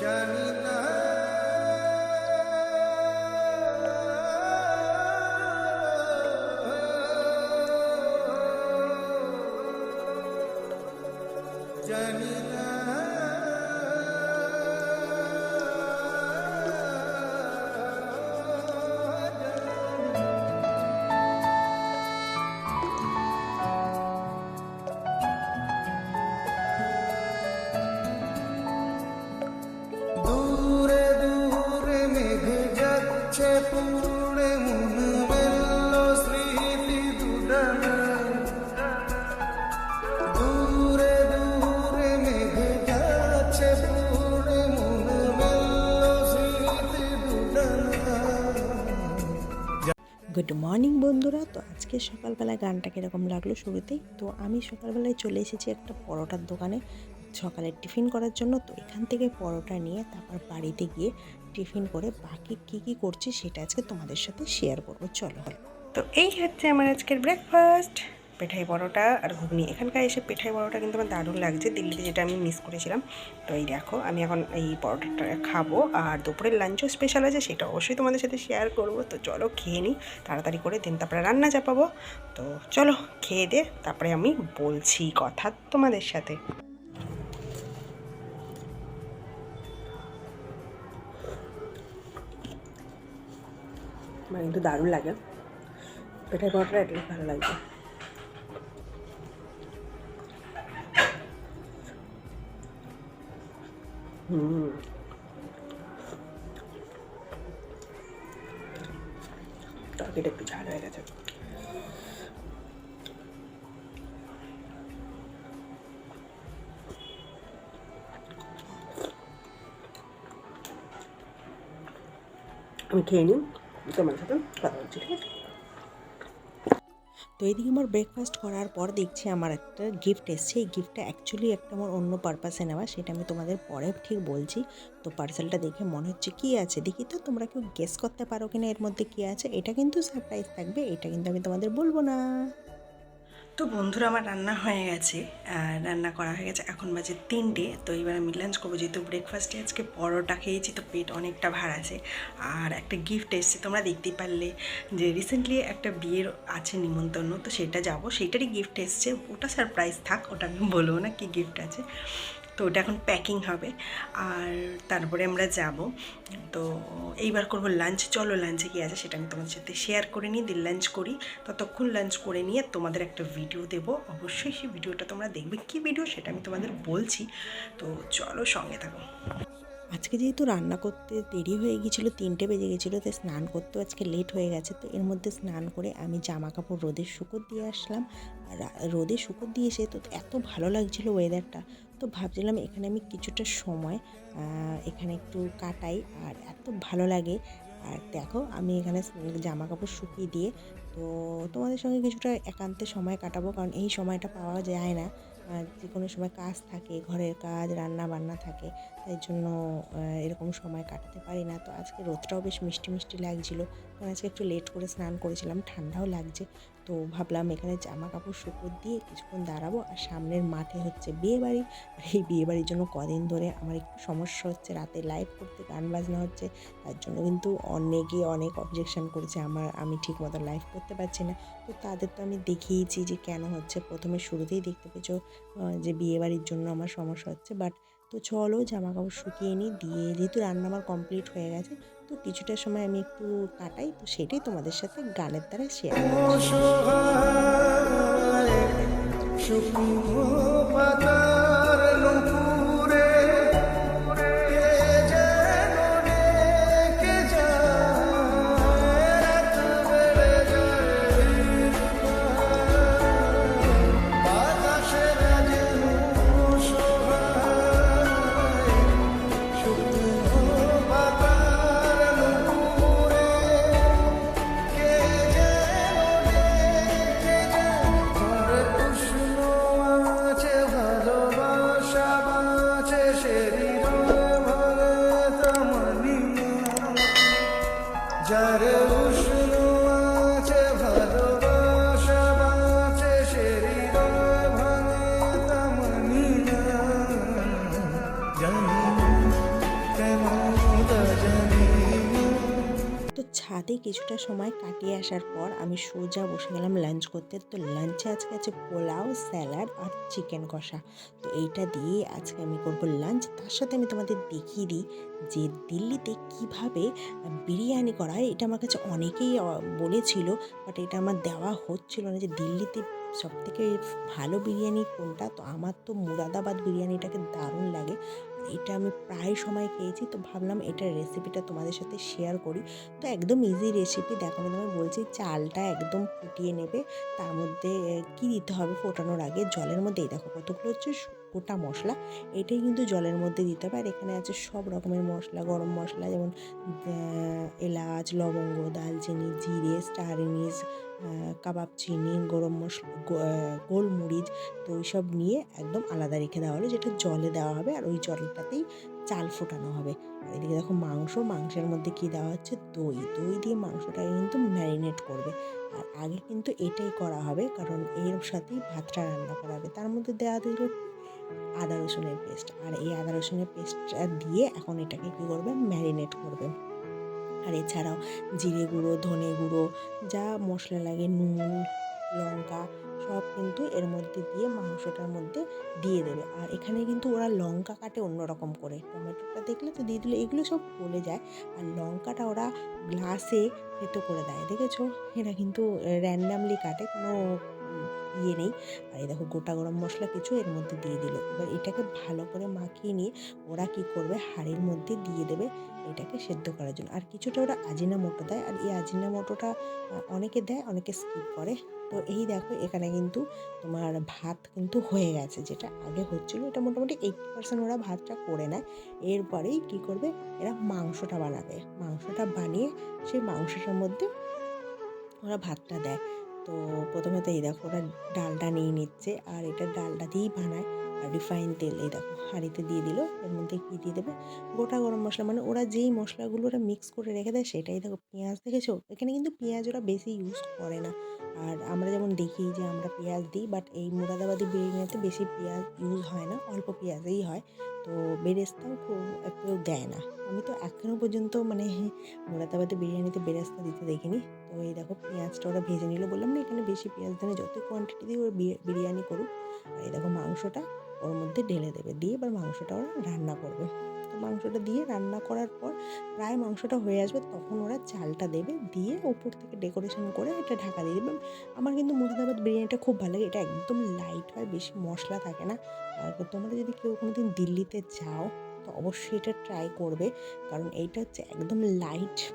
জানি good morning বন্ধুরা। তো আজকে সকালবেলায় গানটা কীরকম লাগল শুরুতেই? তো আমি সকালবেলায় চলে এসেছি একটা পরোটার দোকানে সকালে টিফিন করার জন্য। তো এখান থেকে পরোটা নিয়ে তারপর বাড়িতে গিয়ে টিফিন করে বাকি কি কি করছি সেটা আজকে তোমাদের সাথে শেয়ার করব। চলো। তো এই হচ্ছে আমার আজকের ব্রেকফাস্ট পেঠাই পরোটা আর ঘুগনি। এখানকার এসে পেঠাই পরোটা কিন্তু আমার দারুণ লাগছে। দিল্লিতে যেটা আমি মিস করেছিলাম। তো এই দেখো, আমি এখন এই পরোটাটা খাব আর দুপুরের লাঞ্চও স্পেশাল আছে, সেটা অবশ্যই তোমাদের সাথে শেয়ার করব। তো চলো খেয়ে নিই তাড়াতাড়ি করে দিন তারপরে রান্না চাপাবো। তো চলো খেয়ে দে, তারপরে আমি বলছি কথা তোমাদের সাথে। আমার কিন্তু দারুণ লাগে। পেঠাই পরোটাটা এটলিস্ট ভালো লাগছে। হুম তরকারিটা একটু ঝাল হয়ে গেছে। আমি খেয়ে নিই তোমার সাথে কথা বলছি, ঠিক আছে? তো এদিকে আমার ব্রেকফাস্ট করার পর দেখছি আমার একটা গিফট এসছে। এই গিফটটা অ্যাকচুয়ালি একটা আমার অন্য পারপাসে নেওয়া, সেটা আমি তোমাদের পরে ঠিক বলছি। তো পার্সেলটা দেখে মনে হচ্ছে কী আছে? দেখি তো, তোমরা কেউ গেস করতে পারো কিনা এর মধ্যে কী আছে? এটা কিন্তু সারপ্রাইজ থাকবে, এটা কিন্তু আমি তোমাদের বলব না। তো বন্ধুরা, আমার রান্না হয়ে গেছে রান্না করা হয়ে গেছে। এখন বাজে তিনটে, তো এবার আমি লাঞ্চ করব। যেহেতু ব্রেকফাস্টে আজকে পরোটা খেয়েছি, তো পেট অনেকটা ভার আছে। আর একটা গিফট এসছে, তোমরা দেখতেই পারলে যে রিসেন্টলি একটা বিয়ের আছে নিমন্ত্রণ, তো সেটা যাব। সেইটারই গিফট এসছে। ওটা সারপ্রাইজ থাক, ওটা আমি বলব না কি গিফট আছে। তো ওটা এখন প্যাকিং হবে। আর তারপরে আমরা যাব। তো এইবার করব লাঞ্চ চলো লাঞ্চে কী আছে সেটা আমি তোমাদের সাথে শেয়ার করে নিই দিন লাঞ্চ করি। ততক্ষণ লাঞ্চ করে নিয়ে তোমাদের একটা ভিডিও দেব। অবশ্যই সেই ভিডিওটা তোমরা দেখবে। কী ভিডিও সেটা আমি তোমাদের বলছি। তো চলো সঙ্গে থাকো। আজকে যেহেতু রান্না করতে দেরি হয়ে গিয়েছিল, তিনটে বেজে গেছিল তাই স্নান করতেও আজকে লেট হয়ে গেছে। তো এর মধ্যে স্নান করে আমি জামা কাপড় রোদে শুকোর দিয়ে আসলাম। আর রোদে শুকোর দিয়ে এসে তো এত ভালো লাগছিল ওয়েদারটা তো ভাবছিলাম এখানে আমি কিছুটা সময় এখানে একটু কাটাই। আর এত ভালো লাগে। আর দেখো, আমি এখানে জামা কাপড় শুকিয়ে দিয়ে, তো তোমাদের সঙ্গে কিছুটা একান্তে সময় কাটাবো। কারণ এই সময়টা পাওয়া যায় না। যে কোনো সময় কাজ থাকে, ঘরের কাজ রান্না বান্না থাকে, তাই জন্য এরকম সময় কাটাতে পারি না। তো আজকে রোদটাও বেশ মিষ্টি মিষ্টি লাগছিল। কারণ আজকে একটু লেট করে স্নান করেছিলাম, ঠান্ডাও লাগছে। তো ভাবলাম এখানে জামা কাপড় শুকোর দিয়ে কিছুক্ষণ দাঁড়াবো আর সামনের মাঠে হচ্ছে বিয়ে বাড়ি আর এই বিয়ে বাড়ির জন্য কদিন ধরে আমার একটু সমস্যা হচ্ছে, রাতে লাইভ করতে গান বাজনা হচ্ছে, তার জন্য কিন্তু অনেকে অনেক অবজেকশন করেছে আমার, আমি ঠিক মতো লাইভ করতে পারছি না। তো তাদের তো আমি দেখিয়েছি যে কেন হচ্ছে, প্রথমে শুরুতেই দেখতে পেয়েছ যে বিয়ে বাড়ির জন্য আমার সমস্যা হচ্ছে বাট তো চলো জামা কাপড় শুকিয়ে নিই, দিয়ে যেহেতু রান্না আমার কমপ্লিট হয়ে গেছে তো কিছুটা সময় আমি একটু কাটাই তো সেটাই তোমাদের সাথে গানের দ্বারা শেয়ার অসহায় কিছুটা সময় কাটিয়ে আসার পর আমি সোজা বসে গেলাম লাঞ্চ করতে। তো লাঞ্চে আজকে আছে পোলাও স্যালাড আর চিকেন কষা। তো এইটা দিয়ে আজকে আমি করব লাঞ্চ তার সাথে আমি তোমাদের দেখিয়ে দিই যে দিল্লিতে কীভাবে বিরিয়ানি করা হয়। এটা আমার কাছে অনেকেই বলেছিল বাট এটা আমার দেওয়া হচ্ছিল না যে দিল্লিতে সব থেকে ভালো বিরিয়ানি কোনটা। তো আমার তো মুরাদাবাদ বিরিয়ানিটাকে দারুণ লাগে। এটা আমি প্রায় সময় খেয়েছি। তো ভাবলাম এটার রেসিপিটা তোমাদের সাথে শেয়ার করি। তো একদম ইজি রেসিপি দেখো, আমি তোমায় বলছি চালটা একদম ফুটিয়ে নেবে। তার মধ্যে কী দিতে হবে ফোটানোর আগে? জলের মধ্যে, এই দেখো কতগুলো হচ্ছে গোটা মশলা, এটাই কিন্তু জলের মধ্যে দিতে হবে। আর এখানে আছে সব রকমের মশলা, গরম মশলা যেমন এলাচ, লবঙ্গ দালচিনি জিরে স্টার ইনিস কাবাব চিনি, গরম মশলা গোলমরিচ, তো ওই সব নিয়ে একদম আলাদা রেখে দেওয়া হলো, যেটা জলে দেওয়া হবে আর ওই জলটাতেই চাল ফোটানো হবে। এদিকে দেখো মাংস, মাংসের মধ্যে কি দেওয়া হচ্ছে? দই। দই দিয়ে মাংসটাকে কিন্তু ম্যারিনেট করবে। আর আগে কিন্তু এটাই করা হবে, কারণ এর সাথেই ভাতটা রান্না করা হবে। তার মধ্যে দেওয়া দিল আদা রসুনের পেস্ট আর এই আদা রসুনের পেস্টটা দিয়ে এখন এটাকে কী করবে ম্যারিনেট করবে আর এছাড়াও জিরে গুঁড়ো, ধনে গুঁড়ো, যা মশলা লাগে, নুন, লঙ্কা, সব কিন্তু এর মধ্যে দিয়ে মাংসটার মধ্যে দিয়ে দেবে। আর এখানে কিন্তু ওরা লঙ্কা কাটে অন্যরকম করে। টমেটোটা দেখলে তো দিয়ে দিলে, এগুলো সব গলে যায়। আর লঙ্কাটা ওরা গ্লাসে থেতো করে দেয়, দেখেছ? এরা কিন্তু র্যান্ডামলি কাটে, কোনো ইয়ে নেই। আর এই দেখো গোটা গরম মশলা কিছু এর মধ্যে দিয়ে দিল। এবার এটাকে ভালো করে মাখিয়ে নিয়ে ওরা কি করবে? হাঁড়ির মধ্যে দিয়ে দেবে এটাকে সেদ্ধ করার জন্য। আর কিছুটা ওরা আজিনা মোটো দেয়। আর এই আজিনা মোটোটা অনেকে দেয়, অনেকে স্কিপ করে। তো এই দেখো এখানে কিন্তু তোমার ভাত কিন্তু হয়ে গেছে। যেটা আগে হচ্ছিল, এটা মোটামুটি এইটটি পার্সেন্ট ওরা ভাতটা করে নেয়। এরপরেই কি করবে? এরা মাংসটা বানাবে। মাংসটা বানিয়ে সেই মাংসটার মধ্যে ওরা ভাতটা দেয়। তো প্রথমে তো এই দেখো ওরা ডালটা নিয়ে নিচ্ছে আর এটা ডালটা দিয়েই বানায়। আর রিফাইন তেল, এই দেখো, হাঁড়িতে দিয়ে দিল, এর মধ্যে কী দিয়ে দেবে? গোটা গরম মশলা মানে ওরা যেই মশলাগুলো ওরা মিক্স করে রেখে দেয়, সেটাই দেখো, পেঁয়াজ দেখেছ? এখানে কিন্তু পেঁয়াজ ওরা বেশি ইউজ করে না। আর আমরা যেমন দেখি যে আমরা পেঁয়াজ দিই বাট এই মুরাদাবাদি বিরিয়ানিতে বেশি পেঁয়াজ ইউজ হয় না, অল্প পেঁয়াজেই হয়। তো বেরেস্তাও খুব একটু দেয় না। আমি তো এখনও পর্যন্ত মানে মুরাদাবাদি বিরিয়ানিতে বেরেস্তা দিতে দেখিনি। তো এই দেখো, পেঁয়াজটা ওরা ভেজে নিল বললাম না, এখানে বেশি পেঁয়াজ দেয় যত কোয়ান্টিটি দিয়ে ওরা বিরিয়ানি করুক আর এই দেখো মাংসটা ওর মধ্যে ঢেলে দেবে। দিয়ে এবার মাংসটা ওরা রান্না করবে। তো মাংসটা দিয়ে রান্না করার পর প্রায় মাংসটা হয়ে আসবে, তখন ওরা চালটা দেবে। দিয়ে ওপর থেকে ডেকোরেশন করে এটা ঢাকা দিয়ে দেবে। আমার কিন্তু মুর্দাবাদ বিরিয়ানিটা খুব ভালো লাগে। এটা একদম লাইট হয়, বেশি মশলা থাকে না। আর তোমরা যদি কেউ কোনো দিন দিল্লিতে যাও, তো অবশ্যই এটা ট্রাই করবে। কারণ এইটা হচ্ছে একদম লাইট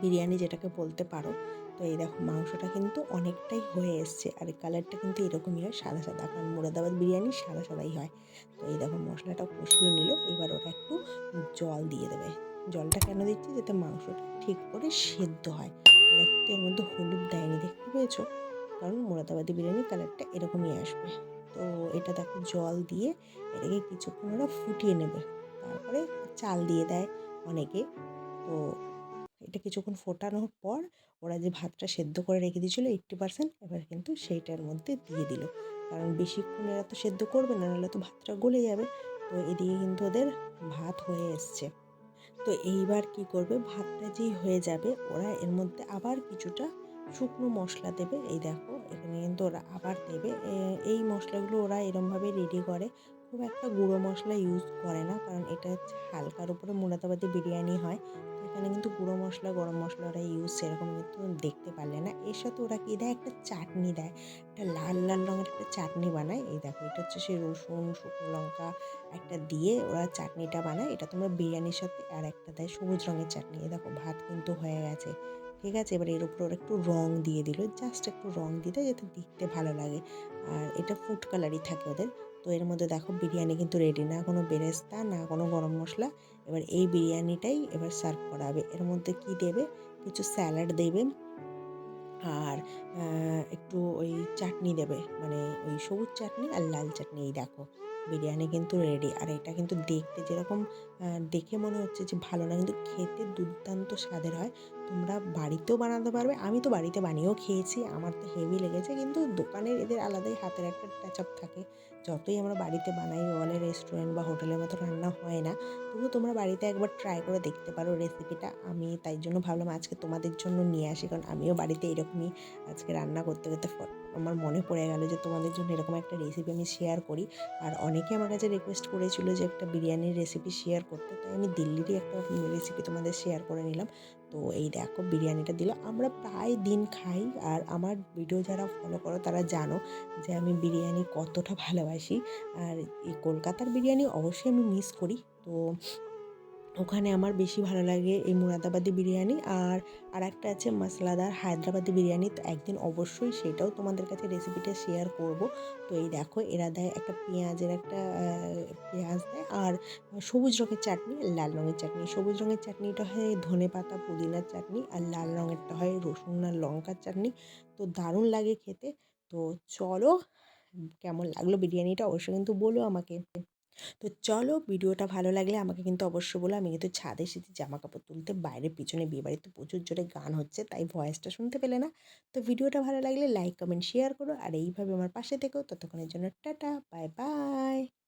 বিরিয়ানি যেটাকে বলতে পারো। তো এই দেখো মাংসটা কিন্তু অনেকটাই হয়ে এসছে। আর কালারটা কিন্তু এরকমই হয়, সাদা সাদা। কারণ মুরাদাবাদ বিরিয়ানি সাদা সাদাই হয়। তো এই দেখো মশলাটা কষিয়ে নিল। এবার ওটা একটু জল দিয়ে দেবে। জলটা কেন দিচ্ছে? যাতে মাংসটা ঠিক করে সেদ্ধ হয়। এরা কিন্তু এর মধ্যে হলুদ দেয়নি, দেখতে পেয়েছ? কারণ মুরাদাবাদি বিরিয়ানির কালারটা এরকমই আসবে। তো এটা দেখো জল দিয়ে এটাকে কিছুক্ষণ ওরা ফুটিয়ে নেবে। তারপরে চাল দিয়ে দেয় অনেকে। তো এটা কিছুক্ষণ ফোটানোর পর ওরা যে ভাতটা সেদ্ধ করে রেখে দিয়েছিলো এইট্টি পার্সেন্ট এবার কিন্তু সেইটার মধ্যে দিয়ে দিল। কারণ বেশিক্ষণ এরা তো সেদ্ধ করবে না, নাহলে তো ভাতটা গলে যাবে। তো এদিকে কিন্তু ওদের ভাত হয়ে এসছে। তো এইবার কি করবে? ভাতটা যেই হয়ে যাবে, ওরা এর মধ্যে আবার কিছুটা শুকনো মশলা দেবে। এই দেখো, এখানে কিন্তু ওরা আবার দেবে। এই মশলাগুলো ওরা এরমভাবে রেডি করে। খুব একটা গুঁড়ো মশলা ইউজ করে না, কারণ এটা হচ্ছে হালকার উপরে মুরাদাবাদি বিরিয়ানি হয়। এখানে কিন্তু গুঁড়ো মশলা, গরম মশলা ওরা ইউজ সেরকম কিন্তু দেখতে পারলে না। এর সাথে ওরা কি দেয়? একটা চাটনি দেয়। একটা লাল লাল রঙের একটা চাটনি বানায়। এই দেখো, এটা হচ্ছে সেই রসুন, শুকনো লঙ্কা একটা দিয়ে ওরা চাটনিটা বানায়। এটা তোমরা বিরিয়ানির সাথে আর একটা দেয়, সবুজ রঙের চাটনি। এই দেখো, ভাত কিন্তু হয়ে গেছে। ঠিক আছে? এবার এর উপর ওরা একটু রং দিয়ে দিল। জাস্ট একটু রং দিয়ে দেয় যাতে দেখতে ভালো লাগে। আর এটা ফুড কালারই থাকে ওদের। তো এর মধ্যে দেখো, বিরিয়ানি কিন্তু রেডি না কোনো বেরেস্তা, না কোনো গরম মশলা। এবার এই বিরিয়ানিটাই এবার সার্ভ করা হবে এর মধ্যে কি দেবে? কিছু স্যালাড দেবে আর একটু ওই চাটনি দেবে। মানে ওই সবুজ চাটনি আর লাল চাটনি, এই দেখো। বিরিয়ানি কিন্তু রেডি আর এটা কিন্তু দেখতে যেরকম দেখে মনে হচ্ছে যে ভালো না, কিন্তু খেতে দুর্দান্ত স্বাদের হয়। তোমরা বাড়িতেও বানাতে পারবে, আমি তো বাড়িতে বানিয়েও খেয়েছি, আমার তো হেভি লেগেছে, কিন্তু দোকানের এদের আলাদাই হাতের একটা টাচ আপ থাকে। যতই আমরা বাড়িতে বানাই বলে রেস্টুরেন্ট বা হোটেলের মতো রান্না হয় না, তবুও তোমরা বাড়িতে একবার ট্রাই করে দেখতে পারো রেসিপিটা আমি তাই জন্য ভাবলাম আজকে তোমাদের জন্য নিয়ে আসি, কারণ আমিও বাড়িতে এরকমই আজকে রান্না করতে করতে আমার মনে পড়ে গেল যে তোমাদের জন্য এরকম একটা রেসিপি আমি শেয়ার করি। আর অনেকে আমার কাছে রিকোয়েস্ট করেছিল যে একটা বিরিয়ানির রেসিপি শেয়ার করতে। তাই আমি দিল্লিরই একটা রেসিপি তোমাদের শেয়ার করে নিলাম। তো এই দেখো বিরিয়ানিটা দিল। আমরা প্রায় দিন খাই আর আমার ভিডিও যারা ফলো করো তারা জানো যে আমি বিরিয়ানি কতটা ভালোবাসি। আর এই কলকাতার বিরিয়ানি অবশ্যই আমি মিস করি। তো ওখানে আমার বেশি ভালো লাগে এই মুরাদাবাদি বিরিয়ানি আর আর একটা আছে মশলাদার হায়দ্রাবাদি বিরিয়ানি। তো একদিন অবশ্যই সেটাও তোমাদের কাছে রেসিপিটা শেয়ার করব। তো এই দেখো, এরা দেয় একটা পেঁয়াজের একটা পেঁয়াজ দেয় আর সবুজ রঙের চাটনি আর লাল রঙের চাটনি। সবুজ রঙের চাটনিটা হয় ধনে পাতা পুদিনার চাটনি আর লাল রঙেরটা হয় রসুন আর লঙ্কার চাটনি। তো দারুণ লাগে খেতে। তো চলো, কেমন লাগল বিরিয়ানিটা অবশ্যই কিন্তু বলো আমাকে। তো চলো ভিডিওটা ভালো লাগলে আমাকে কিন্তু অবশ্যই বলো। আমি কিন্তু ছাদে এসেছি জামা কাপড় তুলতে, বাইরে পিছনে বিয়েবাড়িতে প্রচুর জোরে গান হচ্ছে, তাই ভয়েসটা শুনতে পেলে না। তো ভিডিওটা ভালো লাগলে লাইক কমেন্ট শেয়ার করো। আর এইভাবে আমার পাশে থেকো। ততক্ষণের জন্য টাটা বাই বাই